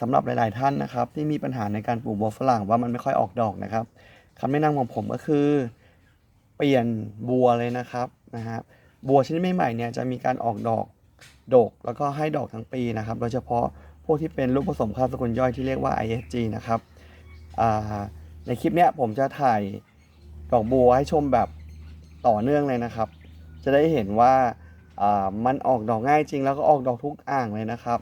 สำหรับหลาย ๆ ท่านนะครับ ที่มีปัญหาในการปลูกบัวฝรั่งว่ามันไม่ค่อยออกดอกนะครับคำแนะนำของผมก็คือ เปลี่ยนบัวเลยนะครับนะฮะบัวชนิดใหม่ ๆ เนี่ยจะมีการออกดอกดก แล้วก็ให้ดอกทั้งปีนะครับ โดยเฉพาะพวกที่เป็นลูกผสมข้าวสกุลย่อยที่เรียกว่า ISG นะครับในคลิปเนี้ยผมจะถ่ายดอกบัวให้ชมแบบต่อเนื่องเลยนะครับ จะได้เห็นว่ามันออกดอกง่ายจริงแล้วก็ออกดอกทุกอ่างเลยนะครับ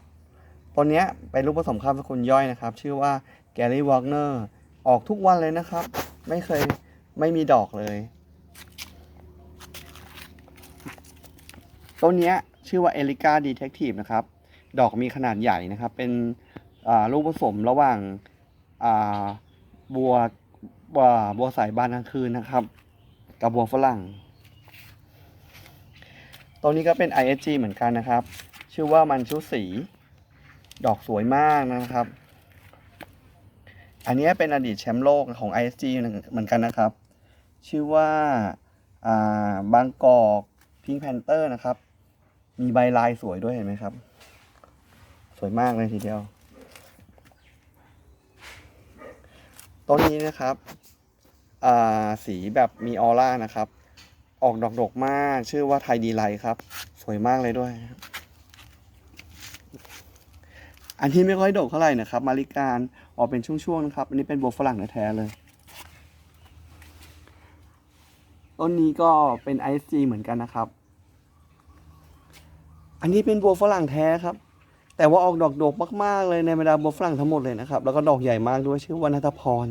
ตนนี้เป็นลูกผสมข้าวสกุลย่อยนะครับ ชื่อว่าแกรี่วอ g เนอร์ออกทุกวันเลยนะครับ ไม่เคยไม่มีดอกเลยต้นนี้ชื่อว่าเอลิกาดีเทคทีฟนะครับ ดอกมีขนาดใหญ่นะครับ เป็นลูกผสมระหว่างาบัวบัวสายบานกลางคืนนะครับ กับบัวฝรั่งต้นนี้ก็เป็น ISG เหมือนกันนะครับ ชื่อว่ามันชุสี ดอกสวยมากนะครับ อันนี้เป็นอดีตแชมป์โลกของ ISG เหมือนกันนะครับ ชื่อว่าาบางกอกพิงแพนเตอร์นะครับ มีใบลายสวยด้วยเห็นไหมครับ สวยมากเลยทีเดียว ต้นนี้นะครับสีแบบมีออร่านะครับ ออกดอกดกมาก ชื่อว่าไทยดีไลท์ครับ สวยมากเลยด้วย อันที่ไม่ค่อยดกเท่าไหร่นะครับ มาริการออกเป็นช่วงๆนะครับ อันนี้เป็นบัวฝรั่งแท้เลย ต้นนี้ก็เป็นไอซีเหมือนกันนะครับ อันนี้เป็นบัวฝรั่งแท้ครับ แต่ว่าออกดอกดกมากๆเลยในบรรดาบัวฝรั่งทั้งหมดเลยนะครับ แล้วก็ดอกใหญ่มากด้วยชื่อวานัทพร